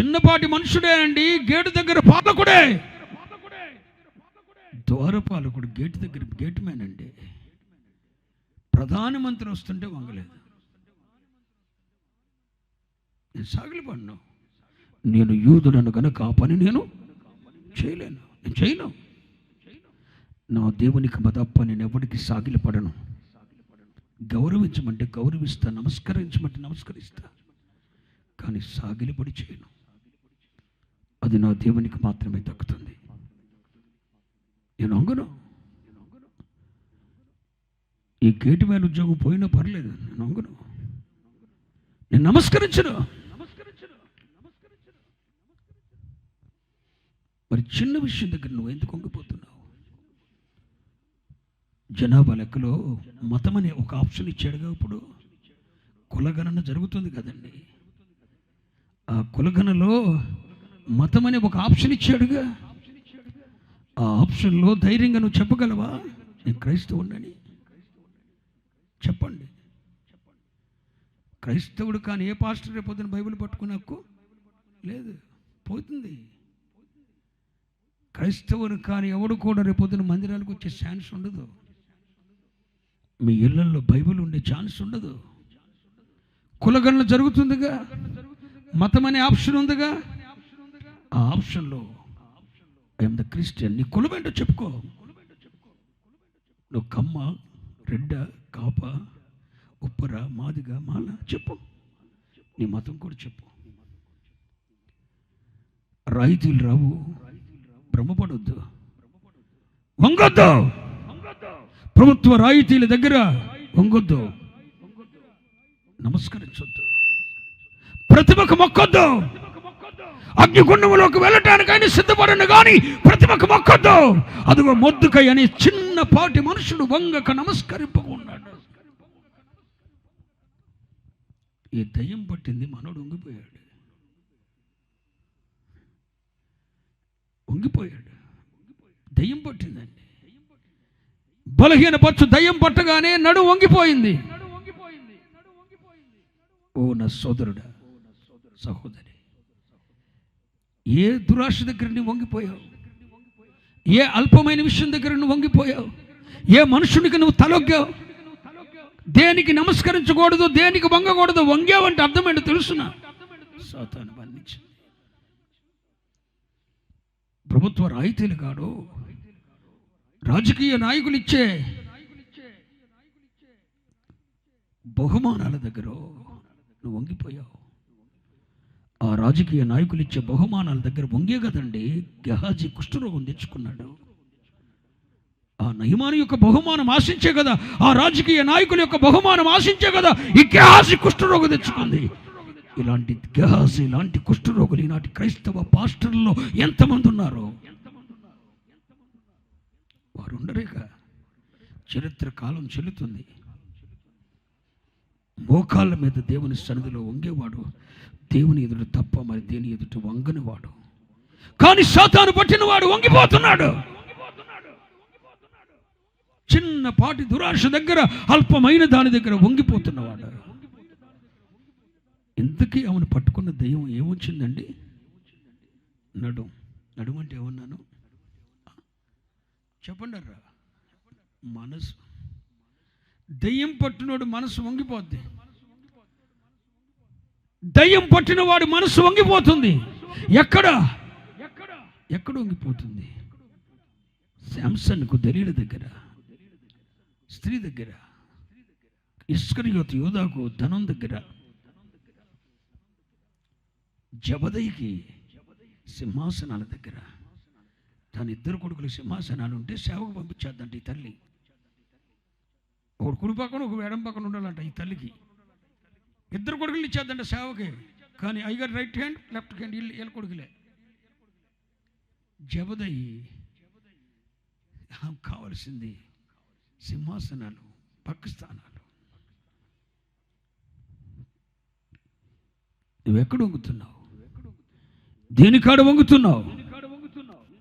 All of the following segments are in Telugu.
చిన్నపాటి మనుషుడే అండి గేటు దగ్గర పాలకుడే. ద్వారపాలకుడు గేటు దగ్గర గేట్ మ్యాన్ అండి ప్రధానమంత్రి వస్తుంటే వంగలేదు. నేను సాగిలిపడ్ను నేను యూదుడను కనుక ఆ పని నేను చేయలేను. నేను చేయను. నా దేవునికి మదప్ప నేను ఎవరికి సాగిలపడను. గౌరవించమంటే గౌరవిస్తా నమస్కరించమంటే నమస్కరిస్తా. కానీ సాగిలిపడి చేయను. అది నా దేవునికి మాత్రమే దక్కుతుంది. నేను అంగను ఈ గేటు మీద ఉద్యోగం పోయినా పర్లేదు. నేను అంగను నేను నమస్కరించను. మరి చిన్న విషయం దగ్గర నువ్వు ఎందుకు వంగిపోతున్నావు? జనాభా లెక్కలో మతం అనే ఒక ఆప్షన్ ఇచ్చాడుగా ఇప్పుడు. కులగణన జరుగుతుంది కదండి. ఆ కులగణలో మతం అనే ఒక ఆప్షన్ ఇచ్చాడుగా. ఆ ఆప్షన్లో ధైర్యంగా నువ్వు చెప్పగలవా? నేను క్రైస్తవుడిని చెప్పండి. క్రైస్తవుడు కానీ ఏ పాస్టర్ పొద్దున బైబిల్ పట్టుకుని హక్కు లేదు పోతుంది. క్రైస్తవుని కానీ ఎవడు కూడా రేపొద్దున మందిరాలకు వచ్చే ఛాన్స్ ఉండదు. మీ ఇళ్ళలో బైబిల్ ఉండే ఛాన్స్ ఉండదు. కులగణన జరుగుతుందిగా. మతం అనే ఆప్షన్ ఉందిగా. ఆ ఆప్షన్లో ఐఎమ్ ద క్రిస్టియన్ నీ కులం ఏంటో చెప్పుకో. నువ్వు కమ్మ రెడ్డ కాప ఉప్పర మాదిగ మాల చెప్పు. నీ మతం కూడా చెప్పు. రాయితీలు రావు భ్రమపడొద్దు. వంగొద్దు. ప్రభుత్వ రాయితీల దగ్గర వంగొద్దు. నమస్కరించొద్దు. ప్రతిభకు మొక్కొద్దు. అగ్నిగుండంలోకి వెళ్ళటానికి సిద్ధపడను కానీ ప్రతిమకు మొక్కతో అదిగో మొద్దుకై అని చిన్నపాటి మనుషుడు వంగక నమస్కరింపకున్నాడు. ఈ దయ్యం పట్టింది మనోడు వంగిపోయాడు. వంగిపోయాడు. దయ్యం పట్టిందండి. బలహీన పచ్చు దయ్యం పట్టగానే నడు వంగిపోయింది. ఓ నా సోదరుడా సహోదరి. ఏ దురాశ దగ్గర నువ్వు వంగిపోయావు? ఏ అల్పమైన విషయం దగ్గర నువ్వు వంగిపోయావు? ఏ మనుషునికి నువ్వు తలొగ్గావు? దేనికి నమస్కరించకూడదు దేనికి వంగకూడదు వంగావంటే అర్థమేంటో తెలుసునా? సాతాను బంధించి ప్రభుత్వ రాయితీలు కాడు రాజకీయ నాయకులు ఇచ్చే బహుమానాల దగ్గర నువ్వు వంగిపోయావు. ఆ రాజకీయ నాయకులు ఇచ్చే బహుమానాల దగ్గర వంగే కదండి. గహాజీ కుష్ఠరోగం తెచ్చుకున్నాడు. ఆ నయమాని యొక్క బహుమానం ఆశించే కదా. ఆ రాజకీయ నాయకుల యొక్క బహుమానం ఆశించే కదా. ఈ గహాజీ కుష్ఠరోగం తెచ్చుకుంది. ఇలాంటి గహాజీ ఇలాంటి కుష్ఠరోగులు ఈనాటి క్రైస్తవ పాస్టర్లలో ఎంతమంది ఉన్నారు? వారు ఉండరేగా. చరిత్ర కాలం చెల్లుతుంది. మోకాళ్ళ మీద దేవుని సన్నిధిలో వంగేవాడు. దేవుని ఎదుట తప్ప మరి దేని ఎదుట వంగనివాడు. కానీ శాతాను పట్టినవాడు వంగిపోతున్నాడు. చిన్నపాటి దురాశ దగ్గర అల్పమైన దాని దగ్గర వంగిపోతున్నవాడు. ఇంతకీ ఆమెను పట్టుకున్న దయ్యం ఏమొచ్చిందండి? నడుం నడుం అంటే ఏమన్నాను చెప్పండి రా మనసు. దయ్యం పట్టినోడు మనసు వంగిపోద్ది. దయ్యం పట్టిన వాడు మనసు వంగిపోతుంది. ఎక్కడ? ఎక్కడ వంగిపోతుంది? శాంసన్కు దలీల దగ్గర స్త్రీ దగ్గర ఇస్కరియోత్ యోధాకు ధనం దగ్గర జబదయ్యకి సింహాసనాల దగ్గర తన ఇద్దరు కొడుకులు సింహాసనాలు ఉంటే సేవకు పంపించేద్దంట ఈ తల్లి. ఒకడు కుడి పక్కన ఒక ఎడం పక్కన ఉండాలంట ఈ తల్లికి. ఇద్దరు కొడుకులు ఇచ్చేద్దంట సేవకి. కానీ ఐగారు రైట్ హ్యాండ్ లెఫ్ట్ హ్యాండ్ వీళ్ళు వీళ్ళ కొడుకులే. జబదయి కావలసింది సింహాసనాలు పక్కస్థానాలు నువ్వెక్కడ వంగుతున్నావు? దేనికాడ వంగుతున్నావు?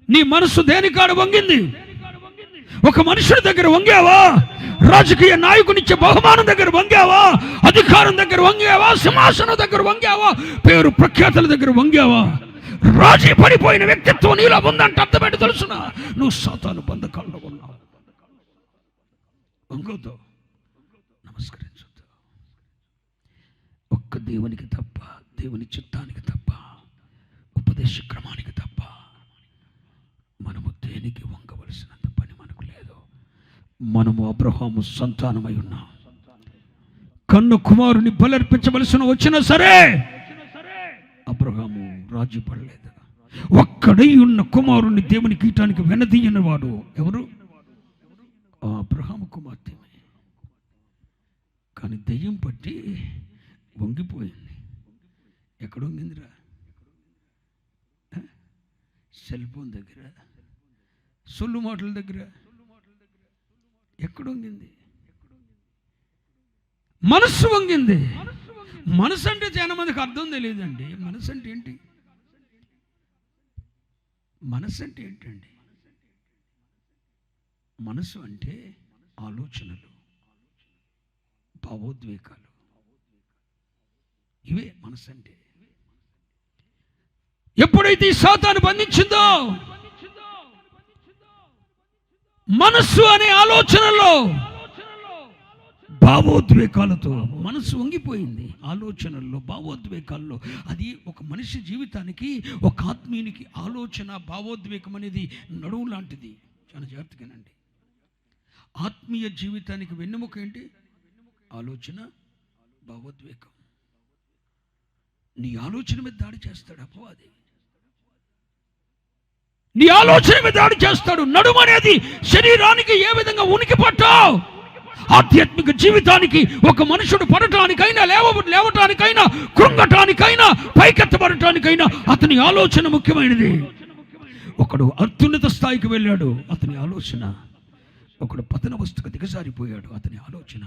నీ మనసు దేనికాడ వంగింది? ఒక మనుషుడి దగ్గర వంగావా? రాజకీయ నాయకునిచ్చే బహుమానం దగ్గర వంగావా? అధికారం దగ్గర వంగావా? సింహాసనం దగ్గర వంగావా? పేరు ప్రఖ్యాతుల దగ్గర వంగావా? రాజీ పడిపోయిన వ్యక్తిత్వం నీలో ఉందంటే అర్థమేంటి తెలుసున? నువ్వు సాతాను బంధకాల్లో ఉన్నావు. వంగొద్దు. నమస్కరించొద్దు. ఒక్క దేవునికి తప్ప దేవుని చిత్తానికి తప్ప ఉపదేశ క్రమానికి తప్ప మనము దేనికి వంగవలసినంత మనము అబ్రహాము సంతానమై ఉన్నాం. కన్ను కుమారుని బలర్పించవలసిన వచ్చినా సరే అబ్రహాము రాజీ పడలేదు. ఒక్కడై ఉన్న కుమారుని దేవుని కీటానికి వెనదీయని వాడు ఎవరు? ఆ అబ్రహాము కుమార్తె కానీ దెయ్యం పట్టి వంగిపోయింది. ఎక్కడ వంగిందిరా? సెల్ ఫోన్ దగ్గర. సొల్లు మాటల దగ్గర. ఎక్కడ వంగింది మనస్సు వంగింది. మనసు అంటే చాలా మందికి అర్థం తెలియదండి. మనసు అంటే ఏంటి? మనసు అంటే ఏంటండి? మనసు అంటే ఆలోచనలు భావోద్వేగాలు. ఇవే మనసు అంటే. ఎప్పుడైతే ఈ శాతాన్ని బంధించిందో మనస్సు అనే ఆలోచనలో. భావోద్వేగాలతో. మనసు వంగిపోయింది ఆలోచనల్లో భావోద్వేగాల్లో. అది ఒక మనిషి జీవితానికి ఒక ఆత్మీయునికి ఆలోచన భావోద్వేగం అనేది నడువు లాంటిది. చాలా జాగ్రత్తగానండి. ఆత్మీయ జీవితానికి వెన్నెముక ఏంటి? ఆలోచన భావోద్వేగం. నీ ఆలోచన మీద దాడి చేస్తాడు అపవాది. నీ ఆలోచన మీద దాడి చేస్తాడు. నడుము అనేది శరీరానికి ఏ విధంగా ఉనికి పట్టావు? ఆధ్యాత్మిక జీవితానికి ఒక మనుషుడు పడటానికైనా లేవ లేవటానికైనా కృంగటానికైనా పైకెత్తబడటానికైనా అతని ఆలోచన ముఖ్యమైనది. ఒకడు అత్యున్నత స్థాయికి వెళ్ళాడు అతని ఆలోచన. ఒకడు పతన వస్తుకు దిగజారిపోయాడు అతని ఆలోచన.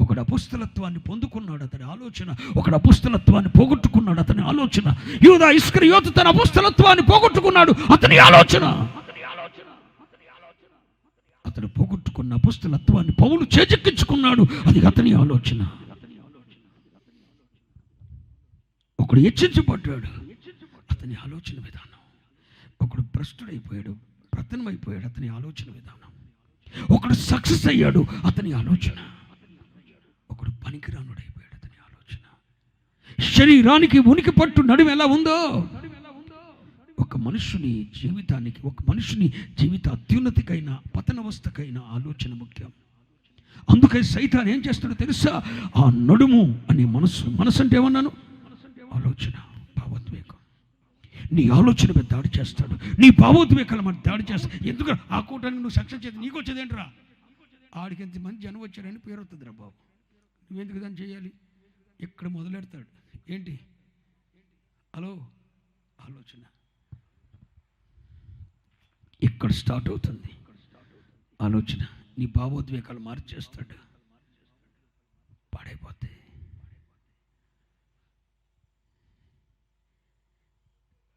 ఒకడు అపుస్తలత్వాన్ని పొందుకున్నాడు అతని ఆలోచన. ఒకడు అపుస్తలత్వాన్ని పోగొట్టుకున్నాడు అతని ఆలోచన. యూదా ఇస్కర్ యోత తన అపుస్తలత్వాన్ని పోగొట్టుకున్నాడు అతని ఆలోచన. అతను పోగొట్టుకున్న అపుస్తలత్వాన్ని పౌలు చేజెక్కించుకున్నాడు అది అతని ఆలోచన. ఒకడు హెచ్చించబడ్డాడు అతని ఆలోచన విధానం. ఒకడు భ్రష్టుడైపోయాడు ప్రతనమైపోయాడు అతని ఆలోచన విధానం. ఒకడు సక్సెస్ అయ్యాడు అతని ఆలోచన. పనికిరానుడైపోయాడు అతని ఆలోచన. శరీరానికి ఉనికి పట్టు నడుము ఎలా ఉందో? ఒక మనుషుని జీవితానికి ఒక మనుషుని జీవిత అత్యున్నతికైన పతనవస్థకైన ఆలోచన ముఖ్యం. అందుకే సైతాన్ ఏం చేస్తాడో తెలుసా? ఆ నడుము అనే మనసు మనసు అంటే ఏమన్నాను? ఆలోచన భావోద్వేగం. నీ ఆలోచన మీద దాడి చేస్తాడు. నీ భావోద్వేగాల మీద దాడి చేస్తాడు. ఎందుకు ఆ కూటానికి నువ్వు సక్సెస్ చేసి నీకు వచ్చేదేంట్రా ఆడికి ఎంత మంది జనం వచ్చారని పేరు వస్తుందిరా బాబు. నువ్వెందుకు దాన్ని చేయాలి? ఇక్కడ మొదలెడతాడు? ఏంటి? హలో? ఆలోచన. ఇక్కడ స్టార్ట్ అవుతుంది. ఆలోచన. నీ భావోద్వేగాలు మార్చేస్తాడు. పాడైపోతే.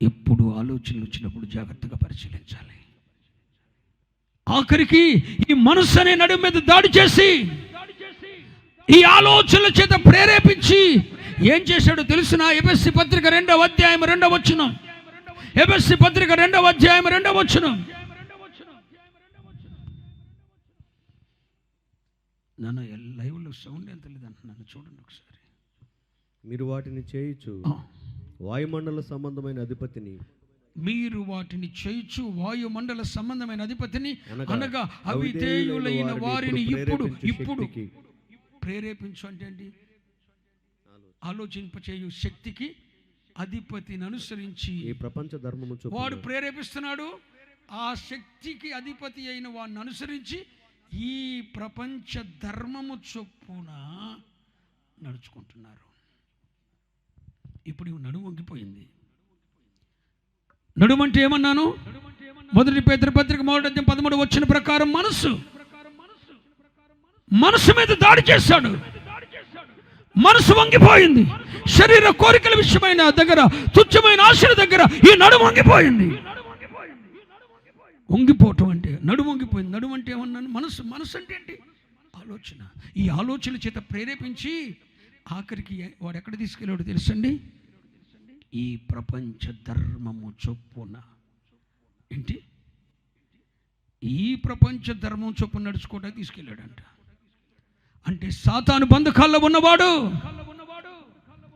ఎప్పుడు ఆలోచనలు వచ్చినప్పుడు జాగ్రత్తగా పరిశీలించాలి. ఆఖరికి ఈ మనస్సు అనే నడుము మీద దాడి చేసి ఈ ఆలోచనల చేత ప్రేరేపించి ఏం చేశాడో తెలిసిన? ఎబెస్సి పత్రిక రెండవ అధ్యాయం రెండవ వచ్చిన ఎబెస్సి పత్రిక రెండవ అధ్యాయం రెండవ వచ్చిన నన్ను లైవ్లో సౌండ్ ఎంత లేదంట నన్ను చూడండి ఒకసారి. మీరు వాటిని చేయుచు ఆ. వాయుమండల సంబంధమైన అధిపతిని. మీరు వాటిని చేయుచు వాయుమండల సంబంధమైన అధిపతిని అనగా అవిధేయులైన వారిని ఇప్పుడు ఇప్పుడు ప్రేరేపించు అంటే ఏంటి? ఆలోచింపచేయు శక్తికి అధిపతిని అనుసరించి ఈ ప్రపంచ ధర్మము వాడు ప్రేరేపిస్తున్నాడు. ఆ శక్తికి అధిపతి అయిన వాడిని అనుసరించి ఈ ప్రపంచ ధర్మము చొప్పున నడుచుకుంటున్నారు. ఇప్పుడు ఇవి నడుము వంగిపోయింది. నడుమంటే ఏమన్నాను? మొదటి పేదరి పత్రిక మొదటి అధ్యాయం పదమూడు వచ్చిన ప్రకారం మనస్సు మనసు మీద దాడి చేశాడు మనసు వంగిపోయింది. శరీర కోరికల విషయమైన దగ్గర తుచ్చమైన ఆశల దగ్గర ఈ నడు వంగిపోయింది. వంగిపోవటం అంటే నడు వంగిపోయింది. నడుము అంటే ఏమన్నాను మనసు మనసు అంటే ఏంటి? ఆలోచన. ఈ ఆలోచన చేత ప్రేరేపించి ఆఖరికి వాడు ఎక్కడ తీసుకెళ్ళాడో తెలుసండి? ఈ ప్రపంచ ధర్మము చొప్పున. ఏంటి? ఈ ప్రపంచ ధర్మం చొప్పున నడుచుకోవడానికి తీసుకెళ్ళాడంట. అంటే సాతాను బంధకాల్లో ఉన్నవాడు.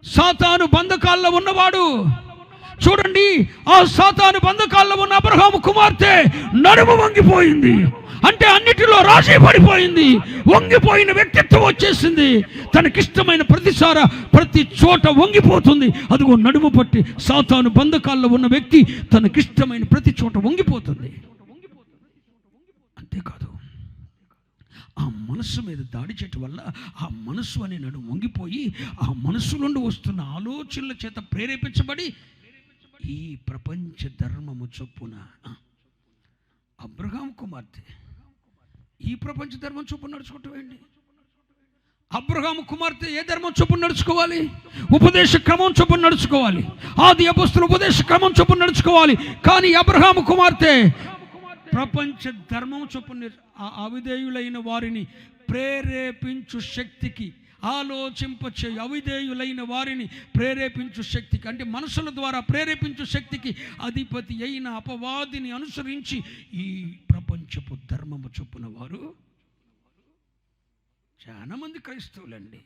సాతాను బంధకాల్లో ఉన్నవాడు. చూడండి ఆ సాతాను బంధకాల్లో ఉన్న అబ్రహాం కుమార్తె నడుము వంగిపోయింది. అంటే అన్నిటిలో రాజీ పడిపోయింది. వంగిపోయిన వ్యక్తిత్వం వచ్చేసింది. తనకిష్టమైన ప్రతిసార ప్రతి చోట వంగిపోతుంది. అదిగో నడుము పట్టి సాతాను బంధకాల్లో ఉన్న వ్యక్తి తనకిష్టమైన ప్రతి చోట వంగిపోతుంది. ఆ మనస్సు మీద దాడి చేయటం వల్ల ఆ మనస్సు అనే నడు వంగిపోయి ఆ మనస్సు నుండి వస్తున్న ఆలోచనల చేత ప్రేరేపించబడి ఈ ప్రపంచ ధర్మము చొప్పున అబ్రహాం కుమార్తె ఈ ప్రపంచ ధర్మం చొప్పున నడుచుకుంటామండి ఏంటి అబ్రహాము కుమార్తె ఏ ధర్మం చొప్పున నడుచుకోవాలి? ఉపదేశ క్రమం చొప్పున నడుచుకోవాలి. ఆది అపస్తుల ఉపదేశ క్రమం చొప్పున నడుచుకోవాలి. కానీ అబ్రహాము కుమార్తె ప్రపంచ ధర్మం చొప్పున ఆ అవిధేయులైన వారిని ప్రేరేపించు శక్తికి ఆలోచింపచే అవిధేయులైన వారిని ప్రేరేపించు శక్తికి అంటే మనసుల ద్వారా ప్రేరేపించు శక్తికి అధిపతి అయిన అపవాదిని అనుసరించి ఈ ప్రపంచపు ధర్మము చొప్పున వారు చాలామంది క్రైస్తవులండి.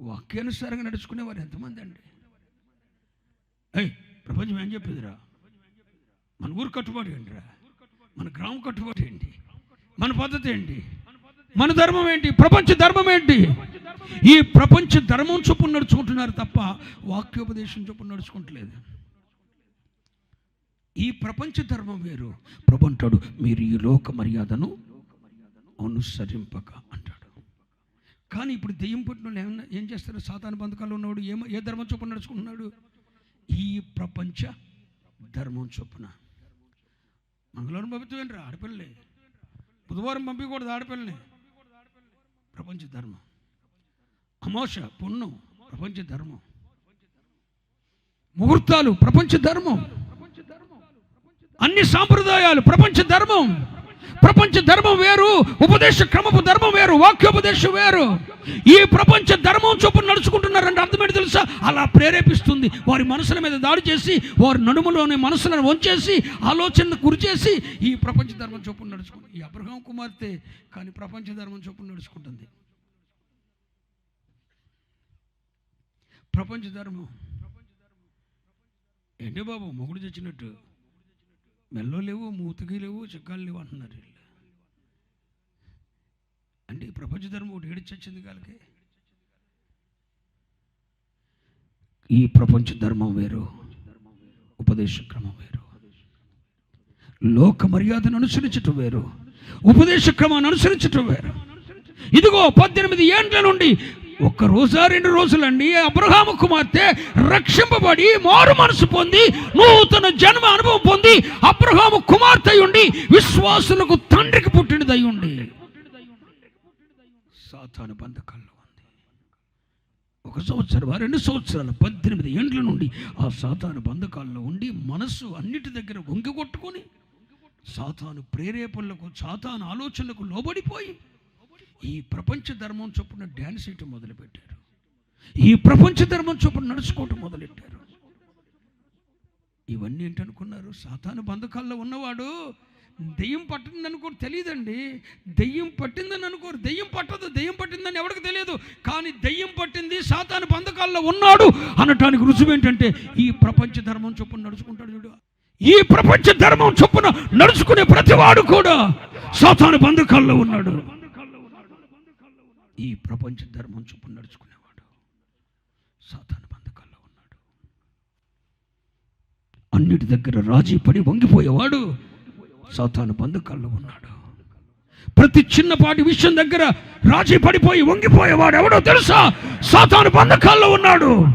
వాక్యానుసారంగా నడుచుకునేవారు ఎంతమంది అండి? ఏ ప్రపంచం ఏం చెప్పిందిరా? మన ఊరు కట్టుబాటు ఏంటిరా మన గ్రామం కట్టుబాటు ఏంటి? మన పద్ధతి ఏంటి? మన ధర్మం ఏంటి? ప్రపంచ ధర్మం ఏంటి? ఈ ప్రపంచ ధర్మం చొప్పున నడుచుకుంటున్నారు తప్ప వాక్యోపదేశం చొప్పున నడుచుకుంటలేదు. ఈ ప్రపంచ ధర్మం వేరు. ప్రభు అంటాడు మీరు ఈ లోక మర్యాదను అనుసరింపక అంటాడు. కానీ ఇప్పుడు దెయ్యం పట్టిన ఏమన్నా ఏం చేస్తారు? సాతాన బంధకాలు ఉన్నవాడు ఏమ ఏ ధర్మం చొప్పున నడుచుకుంటున్నాడు? ఈ ప్రపంచ ధర్మం చొప్పున. మంగళవారం పంపించండి ఆడపిల్లలే బుధవారం పంపించకూడదు ఆడపిల్లని. ప్రపంచ ధర్మం. అమోష పుణ్యం ప్రపంచ ధర్మం. ముహూర్తాలు ప్రపంచ ధర్మం. అన్ని సాంప్రదాయాలు ప్రపంచ ధర్మం. ప్రపంచ ధర్మం వేరు ఉపదేశ క్రమపు ధర్మం వేరు వాక్యోపదేశం వేరు. ఈ ప్రపంచ ధర్మం చొప్పున నడుచుకుంటున్నారంటే అర్థమేంటి తెలుసా? అలా ప్రేరేపిస్తుంది. వారి మనసుల మీద దాడి చేసి వారి నడుములోని మనసులను వంచేసి ఆలోచనను గురిచేసి ఈ ప్రపంచ ధర్మం చొప్పున నడుచుకుంటుంది. ఈ అబ్రహం కుమార్తె కానీ ప్రపంచ ధర్మం చొప్పున నడుచుకుంటుంది. ప్రపంచ ధర్మం. ఏంటి బాబు? మొగుడు చచ్చినట్టు. మెల్లో లేవు మూతికి లేవు చిక్కాలు లేవు అంటున్నారు వీళ్ళు. అంటే ఈ ప్రపంచ ధర్మం ఒకటి ఏడిచొచ్చింది కాలకి. ఈ ప్రపంచ ధర్మం వేరు ఉపదేశ క్రమం వేరు. లోక మర్యాదను అనుసరించటం వేరు ఉపదేశ క్రమాన్ని అనుసరించటం వేరు. ఇదిగో పద్దెనిమిది ఏండ్ల నుండి ఒక్క రోజా రెండు రోజులండి. అబ్రహాము కుమార్తె రక్షింపబడి మారు మనసు పొంది నూతన జన్మ అనుభవం పొంది అబ్రహాము కుమార్తె ఉండి విశ్వాసులకు తండ్రికి పుట్టినదై ఉండి. సాతాను బంధకాల్లో ఉంది. ఒక సంవత్సరం రెండు సంవత్సరాలు పద్దెనిమిది ఏండ్ల నుండి ఆ సాతాను బంధకాల్లో ఉండి మనస్సు అన్నిటి దగ్గర వంగి కొట్టుకొని సాతాను ప్రేరేపణలకు సాతాను ఆలోచనలకు లోబడిపోయి ఈ ప్రపంచ ధర్మం చొప్పున డ్యాన్స్ వేయటం మొదలుపెట్టారు. ఈ ప్రపంచ ధర్మం చొప్పున నడుచుకోవటం మొదలెట్టారు. ఇవన్నీ ఏంటనుకున్నారు? సాతాను బంధకాల్లో ఉన్నవాడు దెయ్యం పట్టింది అనుకోరు తెలియదండి. దెయ్యం పట్టిందని అనుకోరు. దెయ్యం పట్టదు. దెయ్యం పట్టిందని ఎవరికి తెలియదు. కానీ దెయ్యం పట్టింది సాతాను బంధకాల్లో ఉన్నాడు అనటానికి రుజువు ఏంటంటే ఈ ప్రపంచ ధర్మం చొప్పున నడుచుకుంటాడు చూడు. ఈ ప్రపంచ ధర్మం చొప్పున నడుచుకునే ప్రతివాడు కూడా సాతాను బంధకాల్లో ఉన్నాడు. ఈ ప్రపంచ ధర్మం చొప్పున నడుచుకునేవాడు. సాతాను బంధకాల్లో ఉన్నాడు. అన్నిటి దగ్గర రాజీ పడి వంగిపోయేవాడు. సాతాను బంధకాల్లో ఉన్నాడు. ప్రతి చిన్నపాటి విషయం దగ్గర రాజీ పడిపోయి వంగిపోయేవాడు ఎవడో తెలుసా? సాతాను బంధకాల్లో ఉన్నాడు.